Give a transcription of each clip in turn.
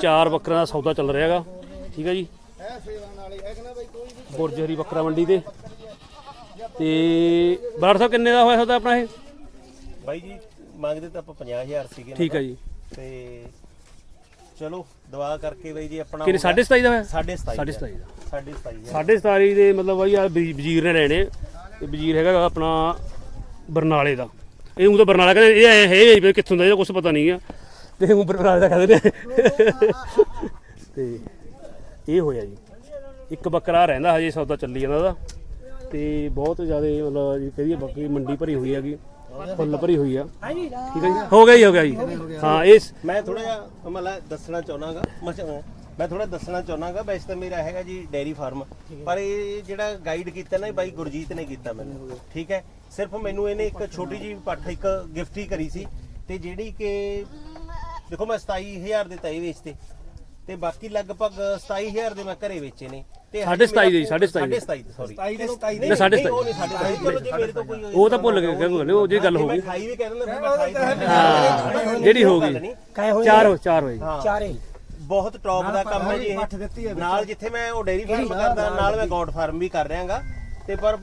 ਚਾਰ ਬੱਕਰਾਂ ਦਾ ਸੌਦਾ ਚੱਲ ਰਿਹਾ ਹੈਗਾ। ਠੀਕ ਹੈ ਜੀ। ਬੁਰਜ ਹਰੀ ਬੱਕਰਾ ਮੰਡੀ ਤੇ। ਤੇ ਬਾੜ ਸਾਹਿਬ ਕਿੰਨੇ ਦਾ ਹੋਇਆ ਸੌਦਾ ਆਪਣਾ ਇਹ? ਬਾਈ ਜੀ ਮੰਗਦੇ ਤਾਂ ਆਪਾਂ 50000 ਸੀਗੇ ਠੀਕ ਹੈ ਜੀ। ਤੇ ਚਲੋ ਦੁਆ ਕਰਕੇ ਬਾਈ ਜੀ ਆਪਣਾ ਕਿੰਨੇ 27.5 ਦਾ ਹੋਇਆ? ਸਾਢੇ 27 ਸਾਢੇ ਸਤਾਈ ਦਾ। ਸਾਢੇ 27 ਸਾਢੇ 27 ਦੇ ਮਤਲਬ ਬਾਈ ਆ ਵਜ਼ੀਰ ਨੇ ਲੈਣੇ। ਤੇ ਵਜ਼ੀਰ ਹੈਗਾ ਆਪਣਾ ਬਰਨਾਲੇ ਦਾ। ਇਹ ਉਹ ਤਾਂ ਬਰਨਾਲਾ ਕਹਿੰਦੇ ਇਹ ਹੈ ਹੈ ਕਿੱਥੋਂ ਦਾ ਇਹਦਾ ਕੁਝ ਪਤਾ ਨਹੀਂ ਆ। ਤੇ ਉਹ ਬਰਨਾਲੇ ਦਾ ਕਹਿੰਦੇ ਨੇ ਤੇ ਇਹ ਹੋਇਆ ਜੀ। ਇੱਕ ਬੱਕਰਾ ਰਹਿੰਦਾ ਹਜੇ ਸੌਦਾ ਚੱਲੀ ਜਾਂਦਾ ਦਾ ਤੇ ਬਹੁਤ ਜ਼ਿਆਦਾ ਮਤਲਬ ਜੀ ਕਹੀਏ ਬੱਕਰੀ ਮੰਡੀ ਭਰੀ ਹੋਈ ਹੈਗੀ। ਫੁੱਲ ਭਰੀ ਹੋਈ ਆ। ਠੀਕ ਹੈ ਜੀ? ਹੋ ਗਿਆ ਜੀ, ਹੋ ਗਿਆ ਜੀ। ਹਾਂ, ਇਸ ਮੈਂ ਥੋੜਾ ਜਿਹਾ ਮਤਲਬ ਦੱਸਣਾ ਚਾਹਨਾਗਾ ਮੈਂ ਥੋੜਾ ਦੱਸਣਾ ਚਾਹਨਾਗਾ, ਵੈਸੇ ਤਾਂ ਮੇਰਾ ਹੈਗਾ ਜੀ ਡੇਰੀ ਫਾਰਮ। ਪਰ ਇਹ ਜਿਹੜਾ ਗਾਈਡ ਕੀਤਾ ਨਾ ਬਾਈ ਗੁਰਜੀਤ ਨੇ ਕੀਤਾ ਮੈਨੂੰ। ਠੀਕ ਹੈ? ਸਿਰਫ ਮੈਨੂੰ ਇਹਨੇ ਇੱਕ ਛੋਟੀ ਜੀ ਪੱਠ, ਇੱਕ ਗਿਫਟ ਹੀ ਕਰੀ ਸੀ। ਤੇ ਜਿਹੜੀ ਕਿ ਦੇਖੋ ਮੈਂ 27000 ਦੇ ਤਏ ਵੇਚਤੇ ਤੇ ਬਾਕੀ ਲਗਭਗ 27000 ਦੇ ਮੈਂ ਘਰੇ ਵੇਚੇ ਨੇ ਤੇ ਸਾਢੇ ਸਤਾਈ ਦੇ ਜੀ, ਸਾਢੇ ਸਤਾਈ ਦੇ। 27 ਸੌਰੀ ਨਹੀਂ, ਸਾਢੇ ਸਤਾਈ। ਉਹ ਨਹੀਂ ਸਾਢੇ ਸਤਾਈ ਚਲੋ ਜੇ ਮੇਰੇ ਤੋਂ ਕੋਈ ਉਹ ਤਾਂ ਭੁੱਲ ਗਏ ਕਹਿੰਦੇ ਉਹ ਜੀ ਗੱਲ ਹੋ ਗਈ। ਮੈਂ ਖਾਈ ਵੀ ਕਹਿ ਦਿੰਦਾ ਫਿਰ ਮੈਂ ਖਾਈ ਵੀ ਹਾਂ ਜਿਹੜੀ ਹੋ ਗਈ। ਚਾਰ ਹੋ ਚਾਰ ਹੋਏ। ਹਾਂ। ਚਾਰੇ। ਬਹੁਤ ਟੌਪ ਦਾ ਕੰਮ ਹੈ ਜੀ ਇਹ। ਨਾਲ ਜਿੱਥੇ ਮੈਂ ਉਹ ਡੇਰੀ ਫਾਰਮ ਕਰਦਾ ਨਾਲ ਮੈਂ ਗੌਡ ਫਾਰਮ ਵੀ ਕਰ ਰਿਹਾਗਾ। ਤੇ ਪਰ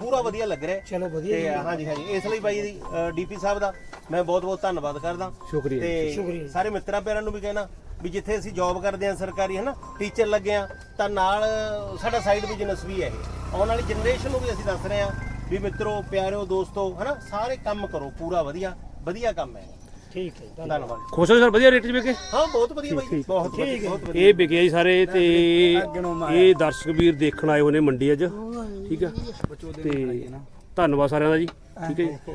ਪੂਰਾ ਵਧੀਆ ਲੱਗ ਰਿਹਾ ਚਲੋ ਵਧੀਆ ਤੇ ਹਾਂਜੀ ਹਾਂਜੀ। ਇਸ ਲਈ ਬਾਈ ਦੀ ਡੀਪੀ ਸਾਹਿਬ ਦਾ ਮੈਂ ਬਹੁਤ ਬਹੁਤ ਧੰਨਵਾਦ ਕਰਦਾ। ਸ਼ੁਕਰੀਆ ਤੇ ਸਾਰੇ ਮਿੱਤਰਾਂ ਪਿਆਰਾਂ ਨੂੰ ਵੀ ਕਹਿਣਾ ਵੀ ਜਿੱਥੇ ਅਸੀਂ ਜੌਬ ਕਰਦੇ ਹਾਂ ਸਰਕਾਰੀ ਹਨਾ ਟੀਚਰ ਲੱਗੇ ਆ ਤਾਂ ਨਾਲ ਸਾਡਾ ਸਾਈਡ ਬਿਜ਼ਨਸ ਵੀ ਹੈ ਇਹ। ਆਉਣ ਵਾਲੀ ਜਨਰੇਸ਼ਨ ਨੂੰ ਵੀ ਅਸੀਂ ਦੱਸ ਰਹੇ ਹਾਂ ਵੀ ਮਿੱਤਰੋ ਪਿਆਰਿਓ ਦੋਸਤੋ ਹਨਾ ਸਾਰੇ ਕੰਮ ਕਰੋ ਪੂਰਾ ਵਧੀਆ ਵਧੀਆ ਕੰਮ ਹੈ ਠੀਕ ਹੈ। ਧੰਨਵਾਦ। ਖੁਸ਼ ਹੋ ਸਰ? ਵਧੀਆ ਰੇਟ 'ਚ ਵਿਕੇ? ਹਾਂ ਬਹੁਤ ਵਧੀਆ ਬਾਈ ਬਹੁਤ ਵਧੀਆ ਬਹੁਤ ਵਧੀਆ। ਇਹ ਵਿਕਿਆ ਜੀ ਸਾਰੇ ਤੇ ਇਹ ਦਰਸ਼ਕ ਵੀਰ ਦੇਖਣ ਆਏ ਹੋਏ ਨੇ ਮੰਡੀ ਅੱਜ। ਠੀਕ ਆ ਤੇ ਧੰਨਵਾਦ ਸਾਰਿਆਂ ਦਾ ਜੀ ਠੀਕ ਹੈ ਜੀ।